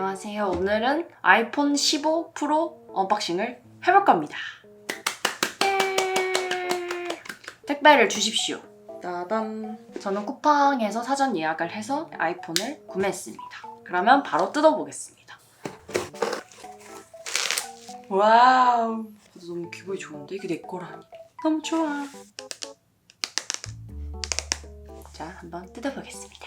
안녕하세요. 오늘은 아이폰 15 프로 언박싱을 해볼 겁니다. 예. 택배를 주십시오. 따단. 저는 쿠팡에서 사전 예약을 해서 아이폰을 구매했습니다. 그러면 바로 뜯어보겠습니다. 와우. 너무 기분이 좋은데 이게 내 거라니. 너무 좋아. 자, 한번 뜯어보겠습니다.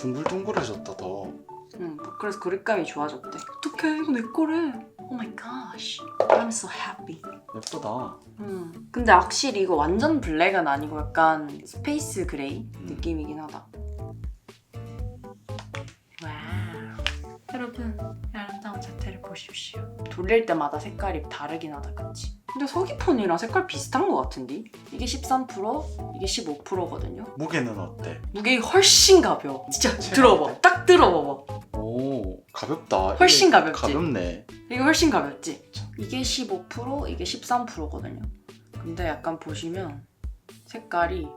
둥글둥글해졌다 더. 응, 그래서 그립감이 좋아졌대. 어떡해, 이거 내 거래. Oh my gosh. I'm so happy. 예쁘다. 음. 근데 확실히 이거 완전 블랙은 아니고 약간 스페이스 그레이 음. 느낌이긴 하다. 와우. 여러분, 아름다운 자태를 보십시오. 돌릴 때마다 색깔이 다르긴 하다, 그치? 근데 서기폰이랑 색깔 비슷한 것 같은데? 이게 13%, 이게 15%거든요. 무게는 어때? 무게 훨씬 가벼워. 진짜 들어봐. 딱 들어봐봐. 오 가볍다. 훨씬 이게 가볍지? 가볍네. 이게 훨씬 가볍지? 이게 15%, 이게 13%거든요. 근데 약간 보시면 색깔이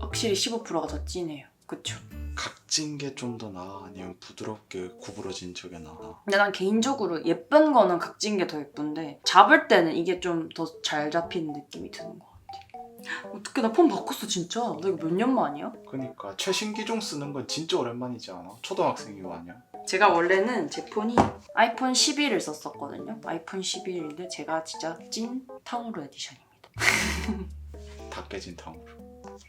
확실히 15%가 더 진해요. 그쵸? 각진 게 좀 더 나아 아니면 부드럽게 구부러진 저게 나아. 근데 난 개인적으로 예쁜 거는 각진 게 더 예쁜데 잡을 때는 이게 좀 더 잘 잡히는 느낌이 드는 것 같아. 어떻게 나 폰 바꿨어 진짜? 나 이거 몇 년 만이야? 그러니까 최신 기종 쓰는 건 진짜 오랜만이지 않아? 초등학생이고 아니야? 제가 원래는 제 폰이 아이폰 11을 썼었거든요. 아이폰 11인데 제가 진짜 찐 탕후루 에디션입니다. 다 깨진 탕으로.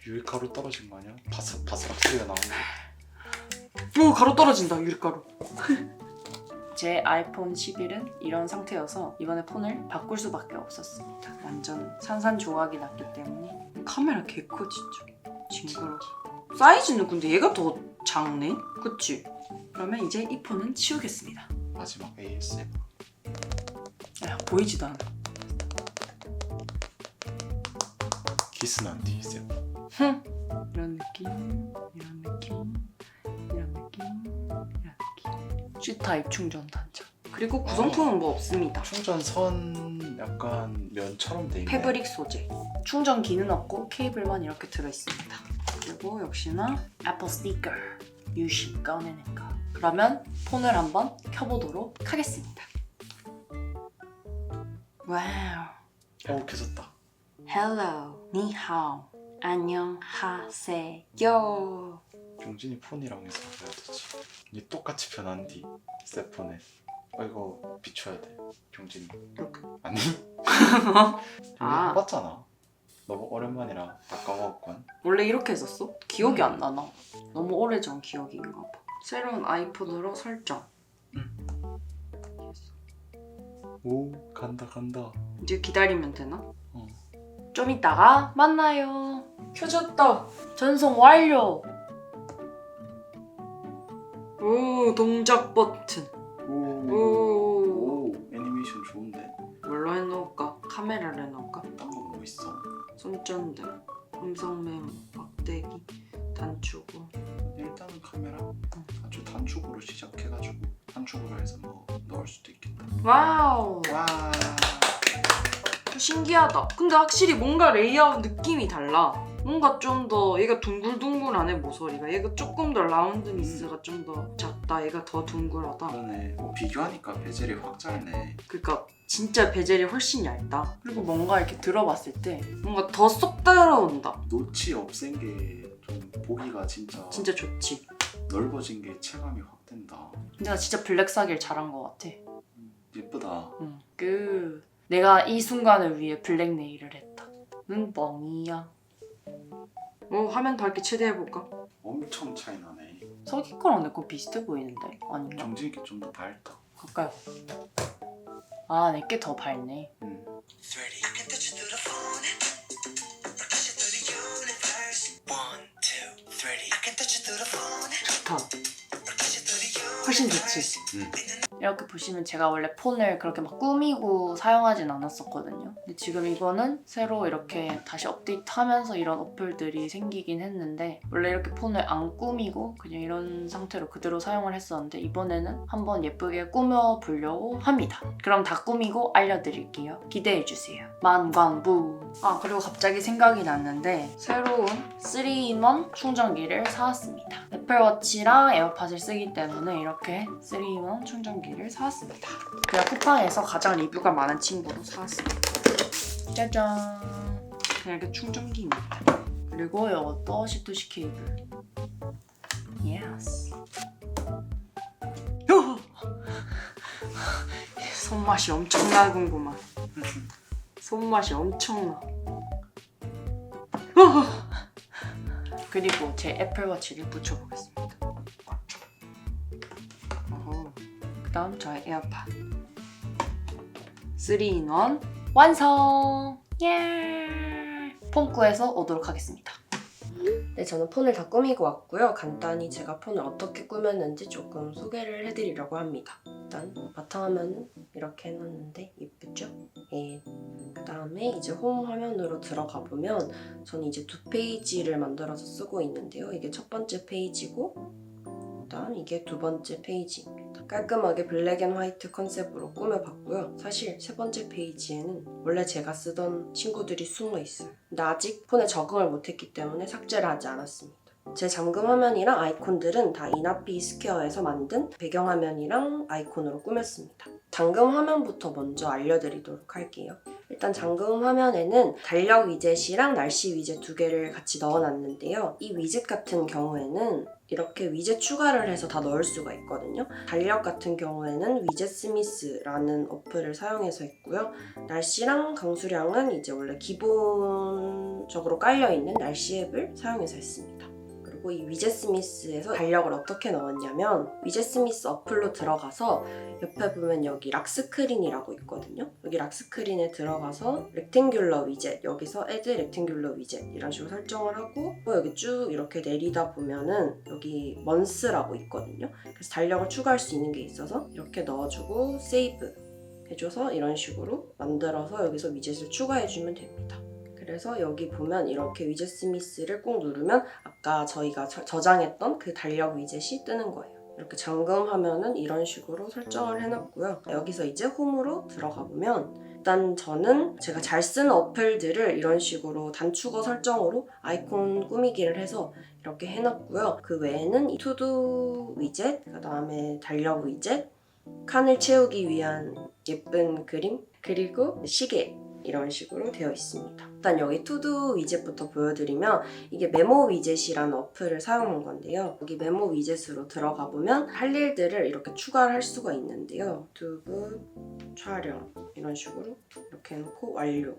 유리가루 떨어진 거 아니야? 바스 바스락 소리가 나오는 거. 오 가루 떨어진다 유리가루. 제 아이폰 11은 이런 상태여서 이번에 폰을 바꿀 수밖에 없었습니다. 완전 산산조각이 났기 때문에 카메라 개커 진짜 징그러. 사이즈는 근데 얘가 더 작네, 그치? 그러면 이제 이 폰은 치우겠습니다. 마지막 ASM. 야 보이지도 않아. 기스는 ASM. 흥 이런 느낌, 이런 느낌, 이런 느낌, 이런 느낌. C 타입 충전 단자. 그리고 구성품은 뭐 없습니다. 충전선 약간 면처럼 돼 있네. 패브릭 소재. 충전기는 없고 케이블만 이렇게 들어있습니다. 그리고 역시나 애플 스피커. 유심 꺼내는 거. 그러면 폰을 한번 켜보도록 하겠습니다. 와우. 어 켜졌다. Hello. 니하오. 안녕하세요. 경진이 폰이랑 해서 해야 되지. 이 똑같이 변한 뒤새 폰에. 어 이거 비춰야 돼. 경진이. 이렇게. 아니. 아. 아. 해봤잖아. 너무 오랜만이라 다 까먹었건. 원래 이렇게 했었어? 기억이 안 나나. 너무 오래전 기억인가 봐. 새로운 아이폰으로 설정. 오 간다 간다. 이제 기다리면 되나? 어. 좀 이따가 만나요. 켜졌다. 전송 완료. 오 동작 버튼. 오. 오. 오 애니메이션 좋은데. 뭘로 해놓을까? 카메라를 해놓을까? 딴거 뭐 있어? 손전등, 음성 메모, 막대기, 단축우. 일단은 카메라 아주 단축으로 시작해가지고 단축으로 해서 뭐 넣을 수도 있겠다. 와우. 와. 신기하다. 근데 확실히 뭔가 레이아웃 느낌이 달라. 뭔가 좀 더 얘가 둥글둥글하네 모서리가. 얘가 조금 더 라운드 미스가 좀 더 작다. 얘가 더 둥글하다. 그러네. 뭐 비교하니까 베젤이 확 짧네. 그러니까 진짜 베젤이 훨씬 얇다. 그리고 뭔가 이렇게 들어봤을 때 뭔가 더쏙 들어온다. 노치 없앤 게 좀 보기가 진짜, 진짜 좋지. 넓어진 게 체감이 확 된다. 근데 나 진짜 블랙 사기를 잘한 것 같아. 예쁘다. 응. 그 내가 이 순간을 위해 블랙 네일을 했다. 는 뻥이야. 어 화면 밝기 최대해볼까? 엄청 차이 나네. 서기 거랑 내 거 비슷해 보이는데 아닌가? 정진이 게좀더 밝다. 가까이 아 내게 더 밝네 음. 좋다. 훨씬 좋지 음. 이렇게 보시면 제가 원래 폰을 그렇게 막 꾸미고 사용하진 않았었거든요. 근데 지금 이거는 새로 이렇게 다시 업데이트하면서 이런 어플들이 생기긴 했는데 원래 이렇게 폰을 안 꾸미고 그냥 이런 상태로 그대로 사용을 했었는데 이번에는 한번 예쁘게 꾸며보려고 합니다. 그럼 다 꾸미고 알려드릴게요. 기대해주세요. 만광부. 아 그리고 갑자기 생각이 났는데 새로운 3in1 충전기를 사왔습니다. 애플워치랑 에어팟을 쓰기 때문에 이렇게 3in1 충전기 를 사왔습니다. 그냥 쿠팡에서 가장 리뷰가 많은 친구로 사왔습니다. 짜잔. 그냥 이렇게 충전기입니다. 그리고 이것도 C2C 케이블. 예스. 요! 손맛이 엄청나군구만. 손맛이 엄청나. 그리고 제 애플워치를 붙여보겠습니다. 그 다음 저의 에어팟. 3in1 완성! 예! 폰꾸에서 오도록 하겠습니다. 네, 저는 폰을 다 꾸미고 왔고요. 간단히 제가 폰을 어떻게 꾸몄는지 조금 소개를 해드리려고 합니다. 일단 바탕화면은 이렇게 해놨는데 예쁘죠? 예. 그 다음에 이제 홈 화면으로 들어가 보면 저는 이제 두 페이지를 만들어서 쓰고 있는데요. 이게 첫 번째 페이지고 그다음 이게 두 번째 페이지입니다. 깔끔하게 블랙 앤 화이트 컨셉으로 꾸며봤고요. 사실 세 번째 페이지에는 원래 제가 쓰던 친구들이 숨어 있어요. 근데 아직 폰에 적응을 못했기 때문에 삭제를 하지 않았습니다. 제 잠금 화면이랑 아이콘들은 다 이나피 스퀘어에서 만든 배경 화면이랑 아이콘으로 꾸몄습니다. 잠금 화면부터 먼저 알려드리도록 할게요. 일단 잠금 화면에는 달력 위젯이랑 날씨 위젯 두 개를 같이 넣어놨는데요. 이 위젯 같은 경우에는 이렇게 위젯 추가를 해서 다 넣을 수가 있거든요. 달력 같은 경우에는 위젯 스미스라는 어플을 사용해서 했고요. 날씨랑 강수량은 이제 원래 기본적으로 깔려있는 날씨 앱을 사용해서 했습니다. 그리고 이 위젯 스미스에서 달력을 어떻게 넣었냐면 위젯 스미스 어플로 들어가서 옆에 보면 여기 락스크린이라고 있거든요. 여기 락스크린에 들어가서 렉탱귤러 위젯 여기서 add 렉탱귤러 위젯 이런 식으로 설정을 하고 또 여기 쭉 이렇게 내리다 보면은 여기 먼스라고 있거든요. 그래서 달력을 추가할 수 있는 게 있어서 이렇게 넣어주고 세이브 해줘서 이런 식으로 만들어서 여기서 위젯을 추가해주면 됩니다. 그래서 여기 보면 이렇게 위젯 스미스를 꼭 누르면 아까 저희가 저- 저장했던 그 달력 위젯이 뜨는 거예요. 이렇게 잠금 화면은 이런 식으로 설정을 해놨고요. 여기서 이제 홈으로 들어가 보면 일단 저는 제가 잘 쓰는 어플들을 이런 식으로 단축어 설정으로 아이콘 꾸미기를 해서 이렇게 해놨고요. 그 외에는 이 투두 위젯, 그 다음에 달력 위젯, 칸을 채우기 위한 예쁜 그림, 그리고 시계 이런 식으로 되어 있습니다. 일단 여기 투두 위젯부터 보여드리면 이게 메모 위젯이라는 어플을 사용한 건데요. 여기 메모 위젯으로 들어가 보면 할 일들을 이렇게 추가를 할 수가 있는데요. 유튜브 촬영 이런 식으로 이렇게 해놓고 완료.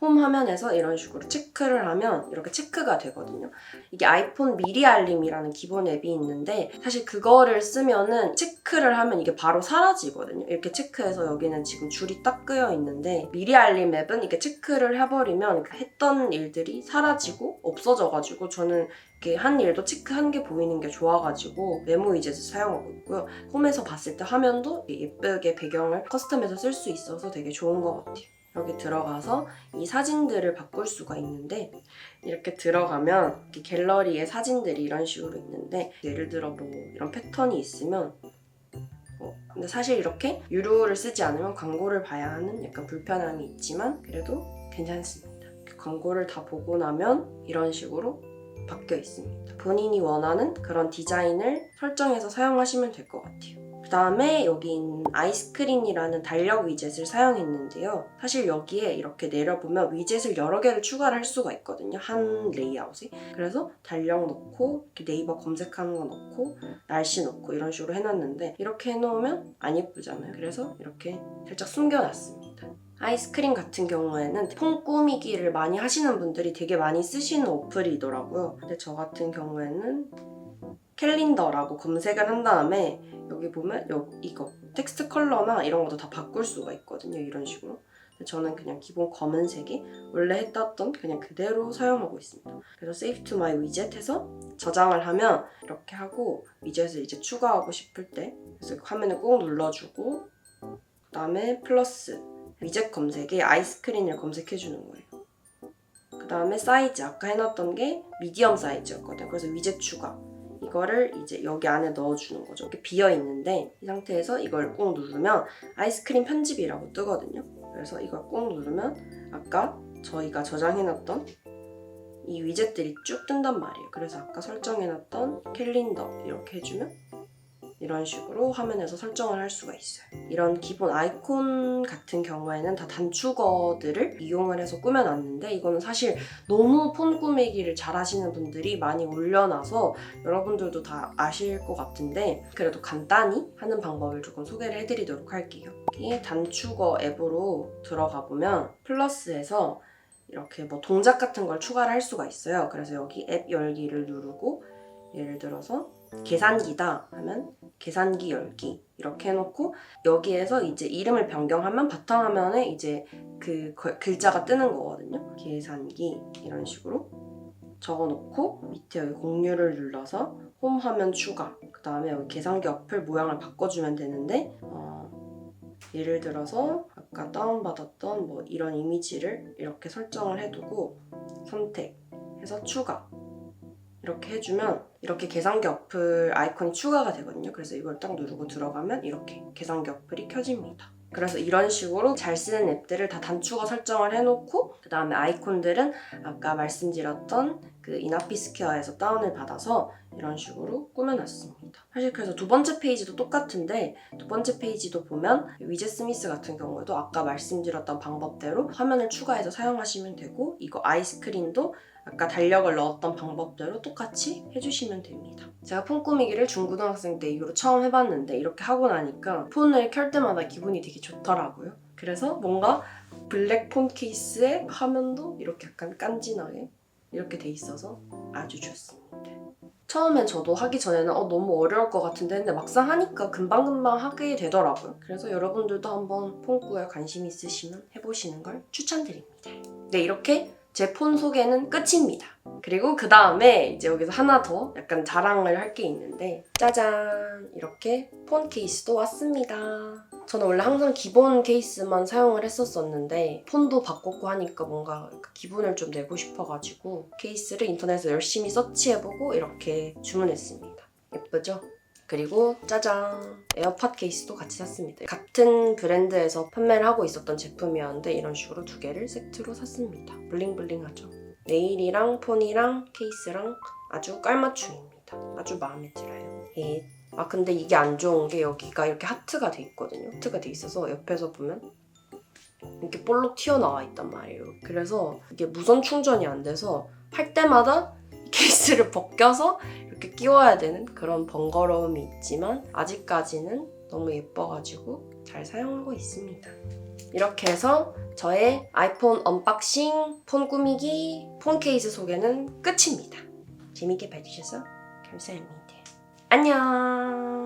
홈 화면에서 이런 식으로 체크를 하면 이렇게 체크가 되거든요. 이게 아이폰 미리 알림이라는 기본 앱이 있는데 사실 그거를 쓰면은 체크를 하면 이게 바로 사라지거든요. 이렇게 체크해서 여기는 지금 줄이 딱 끄여 있는데 미리 알림 앱은 이렇게 체크를 해버리면 그 했던 일들이 사라지고 없어져가지고 저는 이렇게 한 일도 체크한 게 보이는 게 좋아가지고 메모 위젯을 사용하고 있고요. 홈에서 봤을 때 화면도 예쁘게 배경을 커스텀해서 쓸 수 있어서 되게 좋은 것 같아요. 여기 들어가서 이 사진들을 바꿀 수가 있는데 이렇게 들어가면 이렇게 갤러리에 사진들이 이런 식으로 있는데 예를 들어 뭐 이런 패턴이 있으면 어, 근데 사실 이렇게 유료를 쓰지 않으면 광고를 봐야 하는 약간 불편함이 있지만 그래도 괜찮습니다. 광고를 다 보고 나면 이런 식으로 바뀌어 있습니다. 본인이 원하는 그런 디자인을 설정해서 사용하시면 될 것 같아요. 그 다음에 여기 있는 아이스크린이라는 달력 위젯을 사용했는데요. 사실 여기에 이렇게 내려보면 위젯을 여러 개를 추가를 할 수가 있거든요. 한 레이아웃에. 그래서 달력 넣고 네이버 검색하는 거 넣고 날씨 넣고 이런 식으로 해놨는데 이렇게 해놓으면 안 예쁘잖아요. 그래서 이렇게 살짝 숨겨놨습니다. 아이스크림 같은 경우에는 폰 꾸미기를 많이 하시는 분들이 되게 많이 쓰시는 어플이더라고요. 근데 저 같은 경우에는 캘린더라고 검색을 한 다음에 여기 보면 여, 이거 텍스트 컬러나 이런 것도 다 바꿀 수가 있거든요. 이런 식으로. 저는 그냥 기본 검은색이 원래 했던 그냥 그대로 사용하고 있습니다. 그래서 Save to my widget 해서 저장을 하면 이렇게 하고 위젯을 이제 추가하고 싶을 때 그래서 화면을 꾹 눌러주고 그 다음에 플러스 위젯 검색에 아이스크린을 검색해주는 거예요. 그 다음에 사이즈 아까 해놨던 게 미디엄 사이즈였거든요. 그래서 위젯 추가 이거를 이제 여기 안에 넣어주는 거죠. 이렇게 비어 있는데 이 상태에서 이걸 꾹 누르면 아이스크림 편집이라고 뜨거든요. 그래서 이걸 꾹 누르면 아까 저희가 저장해놨던 이 위젯들이 쭉 뜬단 말이에요. 그래서 아까 설정해놨던 캘린더 이렇게 해주면 이런 식으로 화면에서 설정을 할 수가 있어요. 이런 기본 아이콘 같은 경우에는 다 단축어들을 이용을 해서 꾸며놨는데 이거는 사실 너무 폰 꾸미기를 잘 하시는 분들이 많이 올려놔서 여러분들도 다 아실 것 같은데 그래도 간단히 하는 방법을 조금 소개를 해드리도록 할게요. 이 단축어 앱으로 들어가 보면 플러스에서 이렇게 뭐 동작 같은 걸 추가를 할 수가 있어요. 그래서 여기 앱 열기를 누르고 예를 들어서 계산기다 하면 계산기 열기 이렇게 해놓고 여기에서 이제 이름을 변경하면 바탕화면에 이제 그 거- 글자가 뜨는 거거든요. 계산기 이런 식으로 적어놓고 밑에 여기 공유를 눌러서 홈 화면 추가 그 다음에 여기 계산기 어플 모양을 바꿔주면 되는데 어, 예를 들어서 아까 다운받았던 뭐 이런 이미지를 이렇게 설정을 해두고 선택해서 추가 이렇게 해주면 이렇게 계산기 어플 아이콘이 추가가 되거든요. 그래서 이걸 딱 누르고 들어가면 이렇게 계산기 어플이 켜집니다. 그래서 이런 식으로 잘 쓰는 앱들을 다 단축어 설정을 해놓고 그 다음에 아이콘들은 아까 말씀드렸던 그 이나피스퀘어에서 다운을 받아서 이런 식으로 꾸며놨습니다. 사실 그래서 두 번째 페이지도 똑같은데 두 번째 페이지도 보면 위젯 스미스 같은 경우에도 아까 말씀드렸던 방법대로 화면을 추가해서 사용하시면 되고 이거 아이스크림도 아까 달력을 넣었던 방법대로 똑같이 해주시면 됩니다. 제가 폰 꾸미기를 중고등학생 때 이후로 처음 해봤는데 이렇게 하고 나니까 폰을 켤 때마다 기분이 되게 좋더라고요. 그래서 뭔가 블랙 폰 케이스에 화면도 이렇게 약간 깐진하게 이렇게 돼 있어서 아주 좋습니다. 처음엔 저도 하기 전에는 어, 너무 어려울 것 같은데 근데 막상 하니까 금방금방 하게 되더라고요. 그래서 여러분들도 한번 폰꾸에 관심 있으시면 해보시는 걸 추천드립니다. 네, 이렇게 제 폰 소개는 끝입니다. 그리고 그 다음에 이제 여기서 하나 더 약간 자랑을 할 게 있는데 짜잔 이렇게 폰 케이스도 왔습니다. 저는 원래 항상 기본 케이스만 사용을 했었었는데 폰도 바꿨고 하니까 뭔가 기분을 좀 내고 싶어가지고 케이스를 인터넷에서 열심히 서치해보고 이렇게 주문했습니다. 예쁘죠? 그리고 짜잔 에어팟 케이스도 같이 샀습니다. 같은 브랜드에서 판매를 하고 있었던 제품이었는데 이런 식으로 두 개를 세트로 샀습니다. 블링블링하죠. 네일이랑 폰이랑 케이스랑 아주 깔맞춤입니다. 아주 마음에 들어요. 예. 아 근데 이게 안 좋은 게 여기가 이렇게 하트가 돼 있거든요. 하트가 돼 있어서 옆에서 보면 이렇게 볼록 튀어나와 있단 말이에요. 그래서 이게 무선 충전이 안 돼서 할 때마다 케이스를 벗겨서 이렇게 끼워야 되는 그런 번거로움이 있지만 아직까지는 너무 예뻐가지고 잘 사용하고 있습니다. 이렇게 해서 저의 아이폰 언박싱, 폰 꾸미기, 폰 케이스 소개는 끝입니다. 재밌게 봐주셔서 감사합니다. 안녕!